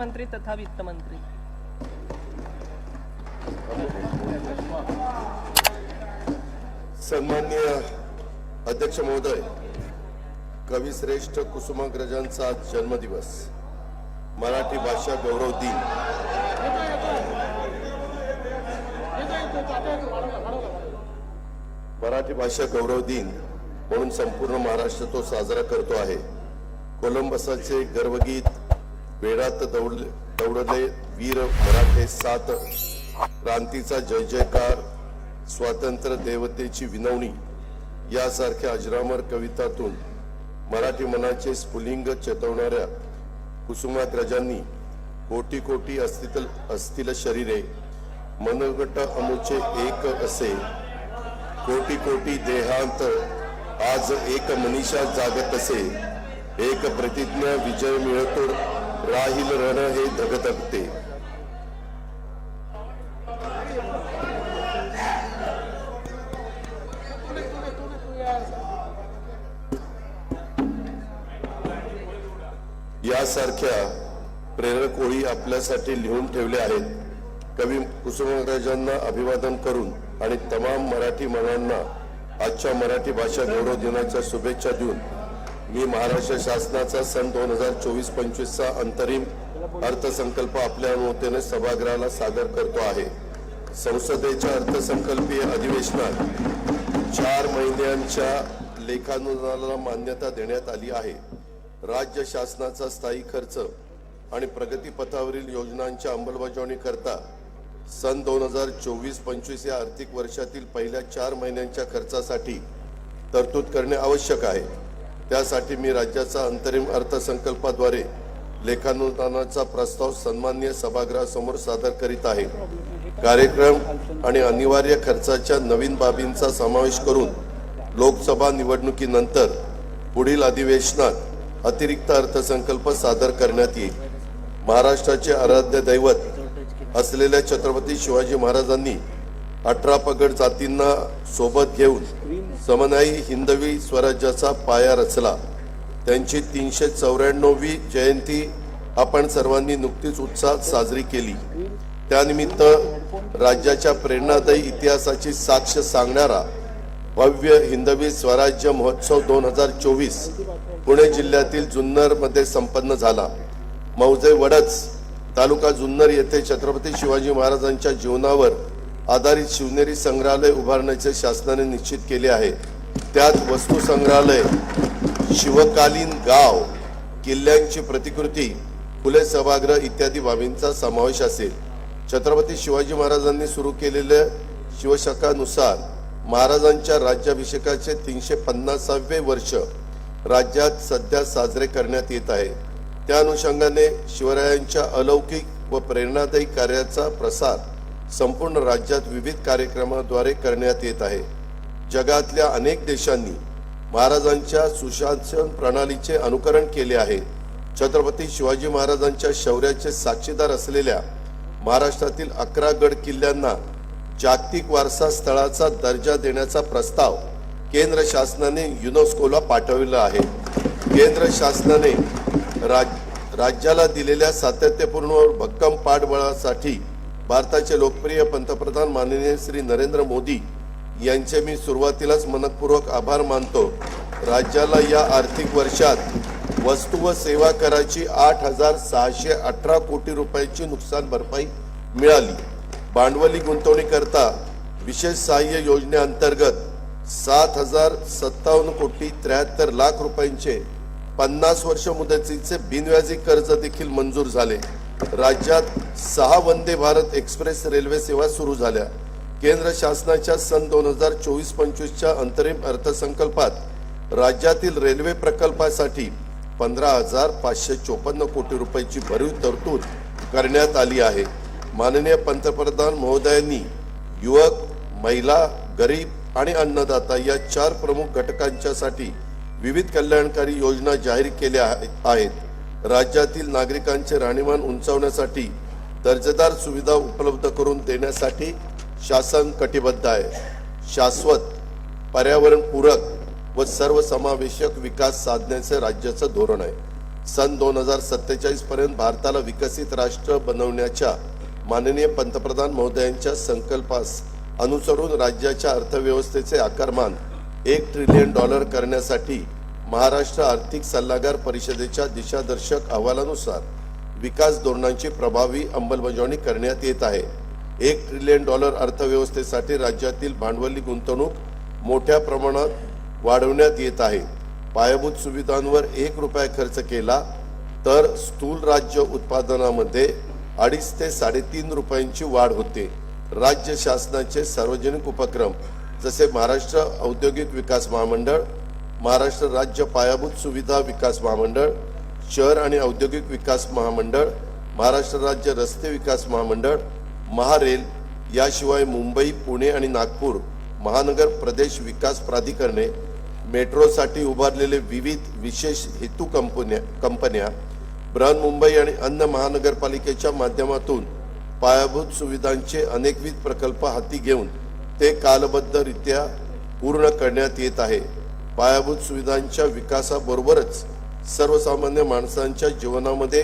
मंत्री तथा वित्त मंत्री. सन्मान्य अध्यक्ष महोदय कविश्रेष्ठ कुसुमाग्रजांचा जन्मदिवस मराठी भाषा गौरव दिन. मराठी भाषा गौरव दिन म्हणून संपूर्ण महाराष्ट्र तो साजरा करतो आहे. कोलंबसाचे गर्वगीत वेळात दौडले दौडले वीर मराठे सात. क्रांतीचा जय जयकार स्वातंत्र्य देवतेची विनवणी. यासारख्या अजरामर कवितातून मराठी मनाचे स्फुलिंग चेतवणाऱ्या कुसुमाग्रजांनी कोटी कोटी असतील असतील शरीरे मनगट अमुचे एक असे. कोटी कोटी देहांत आज एक मनीषा जागत असे. एक प्रतिज्ञा विजय मिळतो राहील रण हे धगधगते यासारख्या प्रेरक ओळी आपल्यासाठी लिहून ठेवल्या आहेत. कवी कुसुमराजांना अभिवादन करून आणि तमाम मराठी मनांना आजच्या मराठी भाषा गौरव दिनाच्या शुभेच्छा देऊन मी महाराष्ट्र शासनाचा सन दोन हजार चोवीस पंचवीसचा अंतरिम अर्थसंकल्प आपल्या अनुमतीने सभागृहाला सादर करतो आहे. संसदेच्या अर्थसंकल्पीय अधिवेशनात चार महिन्यांच्या लेखानुदानाला मान्यता देण्यात आली आहे. राज्य शासनाचा स्थायी खर्च आणि प्रगतीपथावरील योजनांच्या अंमलबजावणीकरता सन दोन हजार चोवीस पंचवीस या आर्थिक वर्षातील पहिल्या चार महिन्यांच्या खर्चासाठी तरतूद करणे आवश्यक आहे. त्यासाठी मी राज्याचा अंतरिम अर्थसंकल्पाद्वारे लेखानुदानाचा प्रस्ताव सन्मान्य सभागृहासमोर सादर करीत आहे. कार्यक्रम आणि अनिवार्य खर्चाच्या नवीन बाबींचा समावेश करून लोकसभा निवडणुकीनंतर पुढील अधिवेशनात अतिरिक्त अर्थसंकल्प सादर करण्यात येईल. महाराष्ट्राचे आराध्य दैवत असलेल्या छत्रपती शिवाजी महाराजांनी अठरा पगड जातींना सोबत घेऊन समनाई हिंदवी स्वराज्याचा पाया रचला. त्यांची तीनशे चौऱ्याण्णववी जयंती आपण सर्वांनी नुकतीच उत्साहात साजरी केली. त्यानिमित्त राज्याच्या प्रेरणादायी इतिहासाची साक्ष सांगणारा भव्य हिंदवी स्वराज्य महोत्सव दोन हजार चोवीस पुणे जिल्ह्यातील जुन्नरमध्ये संपन्न झाला. मौजे वडच तालुका जुन्नर येथे छत्रपती शिवाजी महाराजांच्या जीवनावर आधारित शिवनेरी संग्रहालय उभारण्याचे शासनाने निश्चित केले आहे. त्यात वस्तू संग्रहालय शिवकालीन गाव किल्ल्यांची प्रतिकृती फुले सभागृह इत्यादी बाबींचा समावेश असेल. छत्रपती शिवाजी महाराजांनी सुरू केलेल्या शिवशकानुसार महाराजांच्या राज्याभिषेकाचे तीनशे पन्नासावे वर्ष राज्यात सध्या साजरे करण्यात येत आहे. त्या अनुषंगाने शिवरायांच्या अलौकिक व प्रेरणादायी कार्याचा प्रसार संपूर्ण राज्यात विविध कार्यक्रमाद्वारे करण्यात येत आहे. जगातल्या अनेक देशांनी महाराजांच्या सुशासन प्रणालीचे अनुकरण केले आहे. छत्रपती शिवाजी महाराजांच्या शौर्याचे साक्षीदार असलेल्या महाराष्ट्रातील अकरा गड किल्ल्यांना जागतिक वारसा स्थळाचा दर्जा देण्याचा प्रस्ताव केंद्र शासनाने युनेस्कोला पाठविला आहे. केंद्र शासनाने राज राज्याला दिलेल्या सातत्यपूर्ण व भक्कम पाठबळासाठी भारताचे लोकप्रिय पंतप्रधान माननीय श्री नरेंद्र मोदी यांचे मी सुरुवातीलाच मनपूर्वक आभार मानतो. राज्याला या आर्थिक वर्षात वस्तू व सेवा कराची आठ हजार सहाशे अठरा कोटी रुपयाची नुकसान भरपाई मिळाली. भांडवली गुंतवणीकरता विशेष सहाय्य योजनेअंतर्गत सात हजार सत्तावन्न कोटी त्र्याहत्तर लाख रुपयांचे पन्नास वर्ष मुदतीचे बिनव्याजी कर्ज देखील मंजूर झाले. राज्यात सहा वंदे भारत एक्सप्रेस रेल्वे सेवा सुरू झाल्या. केंद्र शासनाच्या सन दोन हजार चोवीस पंचवीसच्या अंतरिम अर्थसंकल्पात राज्यातील रेल्वे प्रकल्पासाठी पंधरा हजार पाचशे चोपन्न कोटी रुपयाची भरीव तरतूद करण्यात आली आहे. माननीय पंतप्रधान महोदयांनी युवक महिला गरीब आणि अन्नदाता या चार प्रमुख घटकांच्यासाठी विविध कल्याणकारी योजना जाहीर केल्या आहेत. राज्यातील नागरिकांचे राहणीमान उंचावण्यासाठी दर्जेदार सुविधा उपलब्ध करून देण्यासाठी शासन कटिबद्ध आहे. शाश्वत पर्यावरणपूरक व सर्वसमावेशक विकास साधण्याचे राज्याचं धोरण आहे. सन दोन हजार सत्तेचाळीस पर्यंत भारताला विकसित राष्ट्र बनवण्याच्या माननीय पंतप्रधान महोदयांच्या संकल्पास अनुसरून राज्याच्या अर्थव्यवस्थेचे आकारमान एक ट्रिलियन डॉलर करण्यासाठी महाराष्ट्र आर्थिक सल्लागार परिषदेच्या दिशादर्शक अहवालानुसार विकास धोरणांची प्रभावी अंमलबजावणी करण्यात येत आहे. एक ट्रिलियन डॉलर अर्थव्यवस्थेसाठी राज्यातील भांडवली गुंतवणूक मोठ्या प्रमाणात वाढवण्यात येत आहे. पायाभूत सुविधांवर एक रुपया खर्च केला तर स्थूल राज्य उत्पादनामध्ये अडीच ते साडेतीन रुपयांची वाढ होते. राज्य शासनाचे सार्वजनिक उपक्रम जसे महाराष्ट्र औद्योगिक विकास महामंडळ महाराष्ट्र राज्य पायाभूत सुविधा विकास महामंडळ शहर आणि औद्योगिक विकास महामंडळ महाराष्ट्र राज्य रस्ते विकास महामंडळ महारेल याशिवाय मुंबई पुणे आणि नागपूर महानगर प्रदेश विकास प्राधिकरणे मेट्रोसाठी उभारलेले विविध विशेष हेतू कंपन्या कंपन्या बृहन्मुंबई आणि अन्य महानगरपालिकेच्या माध्यमातून पायाभूत सुविधांचे अनेकविध प्रकल्प हाती घेऊन ते कालबद्धरित्या पूर्ण करण्यात येत आहे. पायाभूत सुविधांच्या विकासाबरोबरच सर्वसामान्य माणसांच्या जीवनामध्ये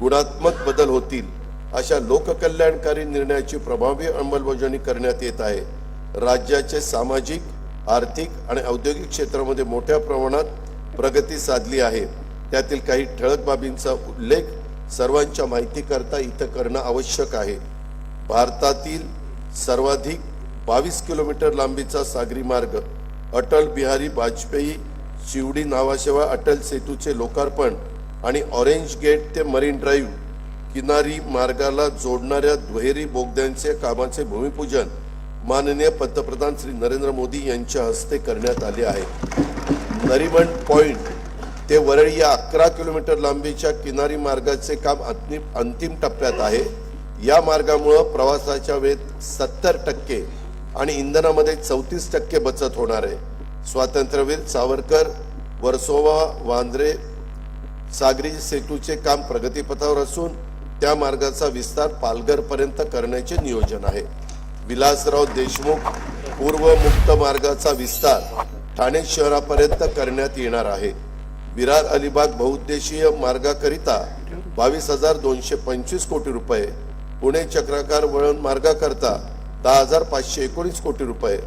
गुणात्मक बदल होतील अशा लोककल्याणकारी निर्णयाची प्रभावी अंमलबजावणी करण्यात येत आहे. राज्याचे सामाजिक आर्थिक आणि औद्योगिक क्षेत्रामध्ये मोठ्या प्रमाणात प्रगती साधली आहे. त्यातील काही ठळक बाबींचा उल्लेख सर्वांच्या माहितीकरता इथं करणं आवश्यक आहे. भारतातील सर्वाधिक बावीस किलोमीटर लांबीचा सागरी मार्ग अटल बिहारी वाजपेयी शिवडी नावाशिवाय अटल सेतूचे लोकार्पण आणि ऑरेंज गेट ते मरीन ड्राईव्ह किनारी मार्गाला जोडणाऱ्या दुहेरी बोगद्यांचे कामाचे भूमिपूजन माननीय पंतप्रधान श्री नरेंद्र मोदी यांच्या हस्ते करण्यात आले आहे. नरिमन पॉइंट ते वरळी या अकरा किलोमीटर लांबीच्या किनारी मार्गाचे काम अंतिम अंतिम टप्प्यात आहे. या मार्गामुळं प्रवासाच्या वेळेत सत्तर टक्के आणि इंधनामध्ये चौतीस टक्के बचत होणार आहे. स्वातंत्र्यवीर सावरकर वर्सोवा वांद्रे सागरी सेतूचे काम प्रगतीपथावर असून त्या मार्गाचा विस्तार पालघर पर्यंत करण्याचे नियोजन आहे. विलासराव देशमुख पूर्व मुक्त मार्गाचा विस्तार ठाणे शहरापर्यंत करण्यात येणार आहे. विरार अलिबाग बहुउद्देशीय मार्गाकरिता बावीस हजार दोनशे पंचवीस कोटी रुपये पुणे चक्राकार वळण मार्गाकरता दहा हजार पाचशे एकोणीस कोटी रुपये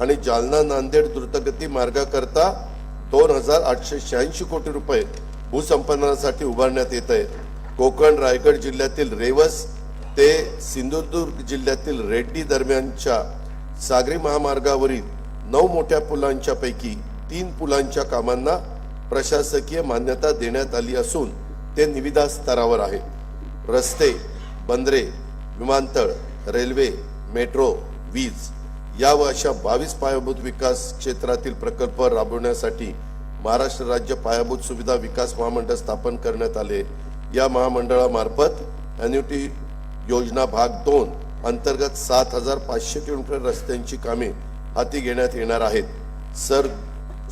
आणि जालना नांदेड द्रुतगती मार्गाकरता दोन हजार आठशे शहाऐंशी कोटी रुपये भूसंपादनासाठी उभारण्यात येत आहे. कोकण रायगड जिल्ह्यातील रेवस ते सिंधुदुर्ग जिल्ह्यातील रेड्डी दरम्यानच्या सागरी महामार्गावरील नऊ मोठ्या पुलांच्या पैकी तीन पुलांच्या कामांना प्रशासकीय मान्यता देण्यात आली असून ते निविदा स्तरावर आहे रस्ते बंदरे विमानतळ रेल्वे मेट्रो वीज या व अशा बावीस पायाभूत विकास क्षेत्रातील प्रकल्प राबवण्यासाठी महाराष्ट्र राज्य पायाभूत सुविधा विकास महामंडळ स्थापन करण्यात आले. या महामंडळामार्फत अन्युटी योजना भाग दोन अंतर्गत सात हजार पाचशे किलोमीटर रस्त्यांची कामे हाती घेण्यात येणार आहेत. सर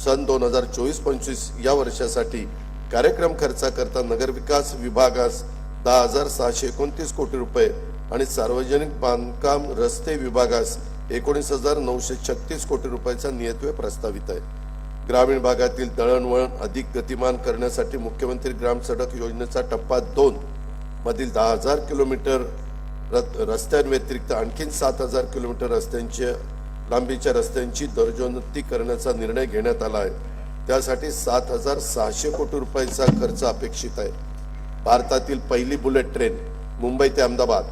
सन दोन हजार चोवीस पंचवीस या वर्षासाठी कार्यक्रम खर्चाकरता नगरविकास विभागास दहा हजार सहाशे एकोणतीस कोटी रुपये आणि सार्वजनिक बांधकाम रस्ते विभागास एकोणीस हजार नऊशे छत्तीस कोटी रुपयाचा नियतव्य प्रस्तावित आहे. ग्रामीण भागातील दळणवळण अधिक गतिमान करण्यासाठी मुख्यमंत्री ग्राम सडक योजनेचा टप्पा दोन मधील दहा हजार किलोमीटर रस्त्यांव्यतिरिक्त आणखीन सात हजार किलोमीटर रस्त्यांच्या लांबीच्या रस्त्यांची दर्जोन्नती करण्याचा निर्णय घेण्यात आला आहे. त्यासाठी सात हजार सहाशे कोटी रुपयाचा खर्च अपेक्षित आहे. भारतातील पहिली बुलेट ट्रेन मुंबई ते अहमदाबाद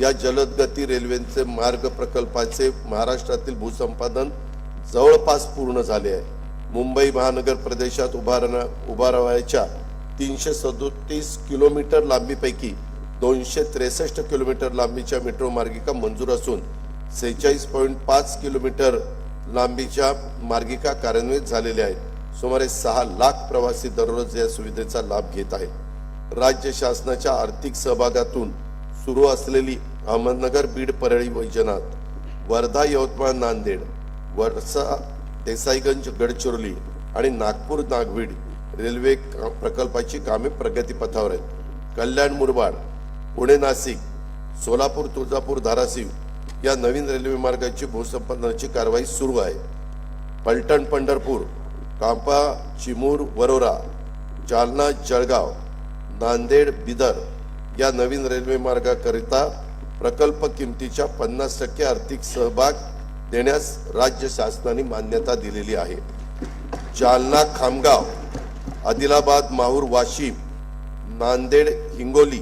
या जलदगती रेल्वेचे मार्ग प्रकल्पाचे महाराष्ट्रातील भूसंपादन जवळपास पूर्ण झाले आहे. मुंबई महानगर प्रदेशात उभारण्या उभारावयाच्या तीनशे सदोतीस किलोमीटर लांबीपैकी दोनशे त्रेसष्ट किलोमीटर लांबीच्या मेट्रो मार्गिका मंजूर असून सेहेचाळीस पॉईंट पाच किलोमीटर लांबीच्या मार्गिका कार्यान्वित झालेल्या आहेत. सुमारे सहा लाख प्रवासी दररोज या सुविधेचा लाभ घेत आहेत. राज्य शासनाच्या आर्थिक सहभागातून सुरू असलेली अहमदनगर बीड परळी वैजनाथ वर्धा यवतमाळ नांदेड वर्षा देसाईगंज गडचिरोली आणि नागपूर नागवीड रेल्वे प्रकल्पाची कामे प्रगतीपथावर आहेत. कल्याण मुरबाड पुणे नाशिक सोलापूर तुळजापूर धाराशिव या नवीन रेल्वे मार्गाची भूसंपादनाची कारवाई सुरू आहे. पलटण पंढरपूर कांपा चिमूर वरोरा जालना जळगाव नांदेड बिदर या नवीन रेल्वे मार्गाकरिता प्रकल्प किमतीच्या पन्नास टक्के आर्थिक सहभाग देण्यास राज्य शासनाने मान्यता दिलेली आहे. जालना खामगाव आदिलाबाद माहूर वाशिम नांदेड हिंगोली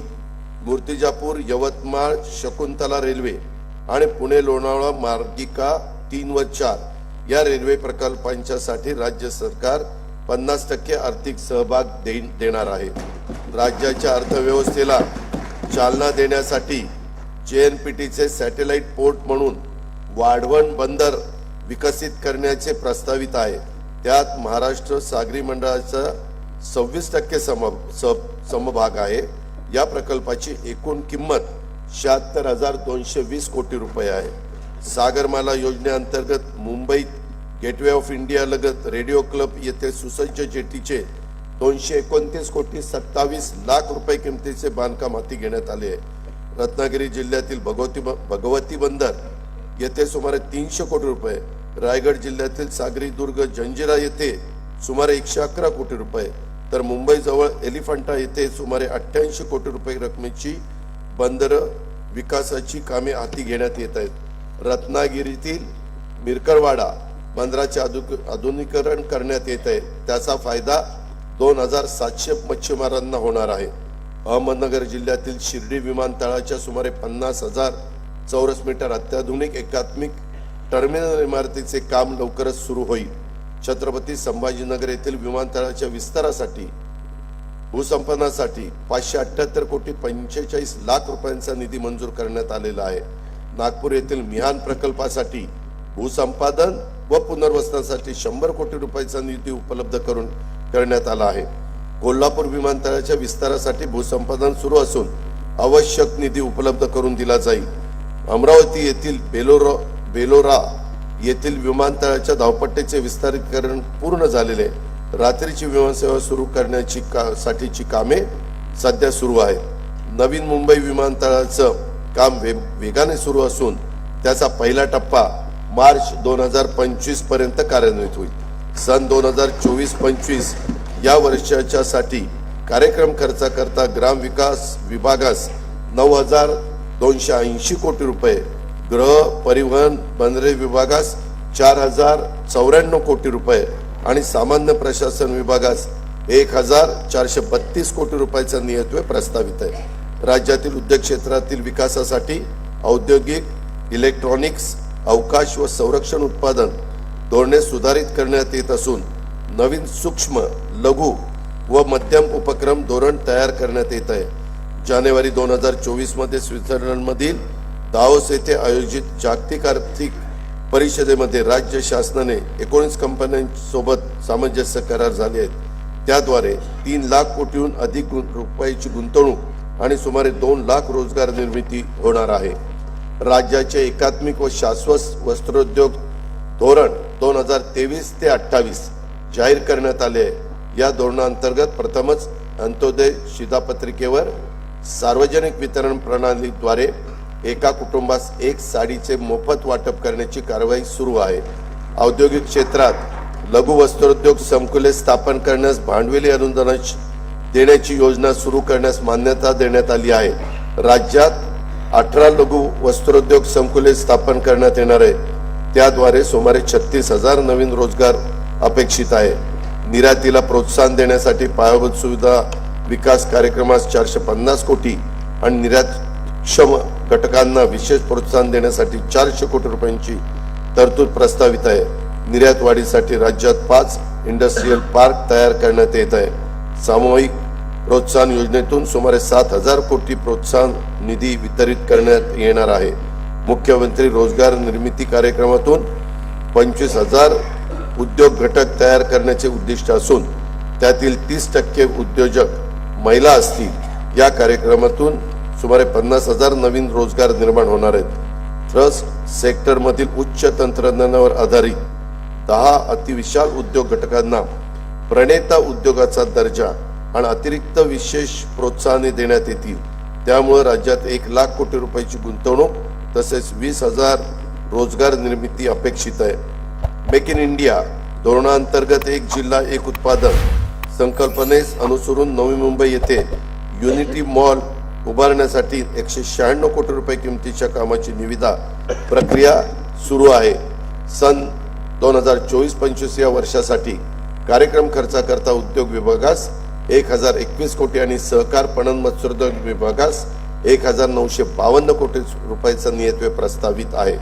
मूर्तिजापूर यवतमाळ शकुंतला रेल्वे आणि पुणे लोणावळा मार्गिका तीन व चार या रेल्वे प्रकल्पांच्या साठी राज्य सरकार पन्नास टक्के आर्थिक सहभाग देणार आहे. राज्याच्या अर्थव्यवस्थेला चालना देण्यासाठी जे एन पी टीचे सॅटेलाईट पोर्ट म्हणून वाढवण बंदर विकसित करण्याचे प्रस्तावित आहे. त्यात महाराष्ट्र सागरी मंडळाचा सव्वीस टक्के सम समभाग आहे. या प्रकल्पाची एकूण किंमत शहात्तर हजार दोनशे वीस कोटी रुपये आहे. सागरमाला योजनेअंतर्गत मुंबईत गेटवे ऑफ इंडिया लगत रेडिओ क्लब येथे सुसज्ज जेटीचे दोनशे एकोणतीस कोटी सत्तावीस लाख रुपये किमतीचे बांधकाम हाती घेण्यात आले आहे. रत्नागिरी जिल्ह्यातील भगवती भगवती बंदर येथे सुमारे तीनशे कोटी रुपये रायगड जिल्ह्यातील सागरी दुर्ग जंजिरा येथे सुमारे एकशे अकरा कोटी रुपये तर मुंबईजवळ एलिफंटा येथे सुमारे अठ्ठ्याऐंशी कोटी रुपये रकमेची बंदर विकासाची कामे हाती घेण्यात येत आहेत. रत्नागिरीतील मिरकरवाडा बंदराचे आधुनिकीकरण करण्यात येत आहे. त्याचा फायदा दोन हजार सातशे मच्छीमारांना होणार आहे. अहमदनगर जिल्ह्यातील शिर्डी विमानतळाच्या सुमारे पन्नास हजार चौरस मीटर अत्याधुनिक एकात्मिक टर्मिनल इमारतीचे काम लवकरच सुरू होईल. छत्रपती संभाजीनगर येथील विमानतळाच्या विस्तारासाठी भूसंपन्नासाठी पाचशे अठ्याहत्तर कोटी पंचेचाळीस लाख रुपयांचा निधी मंजूर करण्यात आलेला आहे. नागपूर येथील मिहान प्रकल्पासाठी भूसंपादन व पुनर्वसनासाठी शंभर कोटी रुपयाचा निधी उपलब्ध करून करण्यात आला आहे. कोल्हापूर विमानतळाच्या विस्तारासाठी भूसंपादन सुरू असून आवश्यक निधी उपलब्ध करून दिला जाईल. अमरावती येथील बेलोरा बेलोरा येथील विमानतळाच्या धावपट्टीचे विस्तारीकरण पूर्ण झालेले रात्रीची विमानसेवा सुरू करण्याची का साठीची कामे सध्या सुरू आहेत. नवीन मुंबई विमानतळाचं काम वे वेगाने सुरू असून त्याचा पहिला टप्पा मार्च दोन हजार पंचवीसपर्यंत कार्यान्वित होईल. सन दोन हजार चोवीस पंचवीस या वर्षाच्या साठी कार्यक्रम खर्चाकरता ग्राम विकास विभागास नऊ हजार दोनशे ऐंशी कोटी रुपये गृह परिवहन बंदरे विभागास चार हजार चौऱ्याण्णव कोटी रुपये आणि सामान्य प्रशासन विभागास एक हजार चारशे बत्तीस कोटी रुपयाचा नियत्व प्रस्तावित आहे. राज्यातील उद्योग क्षेत्रातील विकासासाठी औद्योगिक इलेक्ट्रॉनिक्स अवकाश व संरक्षण उत्पादन धोरणे सुधारित करण्यात येत असून नवीन सूक्ष्म लघु व मध्यम उपक्रम धोरण तयार करण्यात येत आहे. जानेवारी दोन हजार चोवीसमध्ये स्वित्झर्लंडमधील दाओस येथे आयोजित जागतिक आर्थिक परिषदेमध्ये राज्य शासनाने एकोणीस कंपन्यांसोबत सामंजस्य करार झाले आहेत. त्याद्वारे तीन लाख कोटीहून अधिक रुपयाची गुंतवणूक आणि सुमारे दोन लाख रोजगार निर्मिती होणार आहे. राज्याचे एकात्मिक व शाश्वत वस्त्रोद्योग धोरण दोन हजार तेवीस ते अठ्ठावीस जाहीर करण्यात आले. आहे या धोरणांतर्गत प्रथमच अंत्योदय शिधापत्रिकेवर सार्वजनिक वितरण प्रणालीद्वारे एका कुटुंबास एक साडीचे मोफत वाटप करण्याची कारवाई सुरू आहे. औद्योगिक क्षेत्रात लघु वस्त्रोद्योग संकुले स्थापन करण्यास भांडवली अनुदान देण्याची योजना सुरू करण्यास मान्यता देण्यात आली आहे. राज्यात अठरा लघु वस्त्रोद्योग संकुले स्थापन करण्यात येणार आहे. त्याद्वारे सुमारे छत्तीस हजार नवीन रोजगार अपेक्षित आहे. निर्यातीला प्रोत्साहन देण्यासाठी पायाभूत सुविधा विकास कार्यक्रमास चारशे पन्नास कोटी आणि निर्यातक्षम घटकांना विशेष प्रोत्साहन देण्यासाठी चारशे कोटी रुपयांची तरतूद प्रस्तावित आहे. निर्यात वाढीसाठी राज्यात पाच इंडस्ट्रीयल पार्क तयार करण्यात येत आहे. सामूहिक प्रोत्साहन योजनेतून सुमारे सात हजार कोटी प्रोत्साहन निधी वितरित करण्यात येणार आहे. मुख्यमंत्री रोजगार निर्मिती कार्यक्रमातून पंचवीस हजार उद्योग घटक तयार करण्याचे उद्दिष्ट असून त्यातील तीस टक्के उद्योजक महिला असतील. या कार्यक्रमातून सुमारे पन्नास हजार नवीन रोजगार निर्माण होणार आहेत. ट्रस्ट सेक्टरमधील उच्च तंत्रज्ञानावर आधारित दहा अतिविशाल उद्योग घटकांना प्रणेता उद्योगाचा दर्जा आणि अतिरिक्त विशेष प्रोत्साहने देण्यात येतील. त्यामुळे राज्यात एक लाख कोटी रुपयाची गुंतवणूक तसेच वीस हजार रोजगार निर्मिती अपेक्षित आहे. मेक इन इंडिया धोरणांतर्गत एक जिल्हा एक उत्पादन संकल्पनेस अनुसरून नवी मुंबई येथे युनिटी मॉल उभारण्यासाठी एकशे शहाण्णव कोटी रुपये किमतीच्या कामाची निविदा प्रक्रिया सुरू आहे. सन दोन हजार चोवीस पंचवीस या वर्षासाठी कार्यक्रम खर्चाकरता उद्योग विभागास एक हजार एकवीस कोटी आणि सहकार पणन मत्स्योद्योग विभागास एक हजार नऊशे बावन्न कोटी रुपयाचा नियतव्य प्रस्तावित आहे.